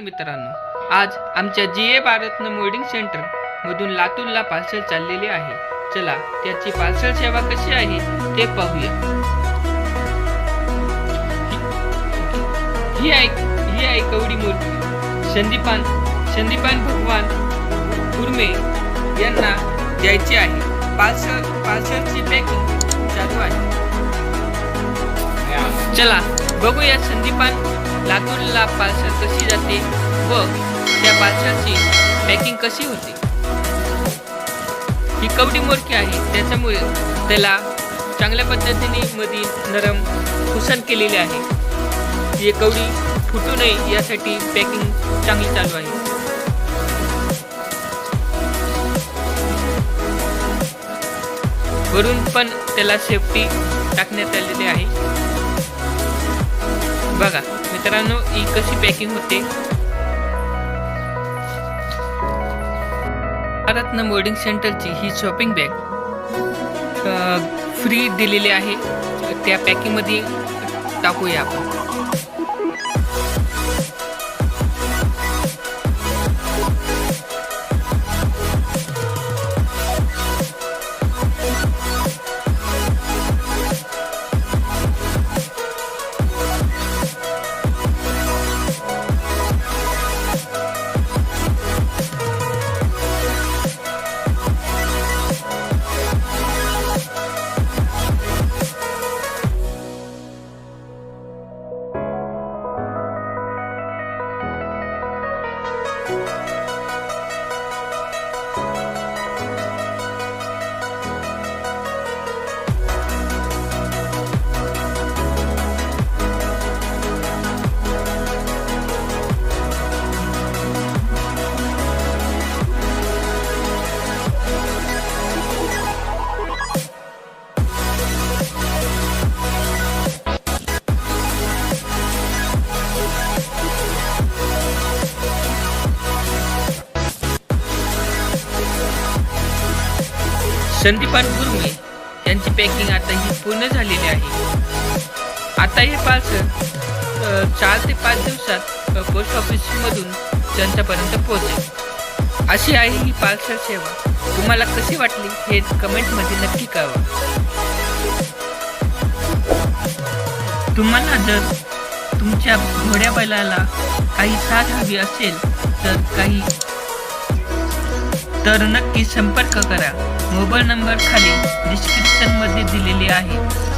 मित्रांनो. आज आमच्या जी ए भारतन मोल्डिंग सेंटर मधून लातूरला पार्सल चाललेले आहे. चला त्याची पार्सल सेवा कशी आहे ते पाहूया. ही आहे ही आहे कवडी मूर्ती. संदीपान संदीपान भगवान कुर्मे यांना द्यायची आहे. पार्सल पार्सलची पॅकिंग चालू आहे. चला बघूया संदीपान लातूरला पार्सल कशी जाते व त्या पार्सलची पॅकिंग कशी होते? ही कवडी मोरकी आहे. त्याच्यामुळे त्याला चांगल्या पद्धतीने मध्ये नरम कुसन केलेले आहे. ही कवडी फुटू नये यासाठी पॅकिंग चांगली चालू आहे. वरून पण त्याला सेफ्टी टाकण्यात आलेली आहे. बघा. मित्रांनो ही कशी पॅकिंग होते? भारतन बोर्डिंग सेंटरची ही शॉपिंग बॅग फ्री दिलेली आहे. त्या पॅकिंगमध्ये टाकूया आपण. संदीपान गुरुमे यांची पॅकिंग आता ही पूर्ण झालेली आहे. आता हे पार्सल चार ते पाच दिवसात पोस्ट ऑफिसमधून त्यांच्यापर्यंत पोहोचेल. अशी आहे ही पार्सल सेवा. तुम्हाला कशी वाटली हे कमेंटमध्ये नक्की कळवा. तुम्हाला जर तुमच्या घोड्या बैलाला काही साथ हवी असेल तर काही तर नक्की संपर्क करा. मोबाईल नंबर खाली डिस्क्रिप्शनमध्ये दिलेले आहे.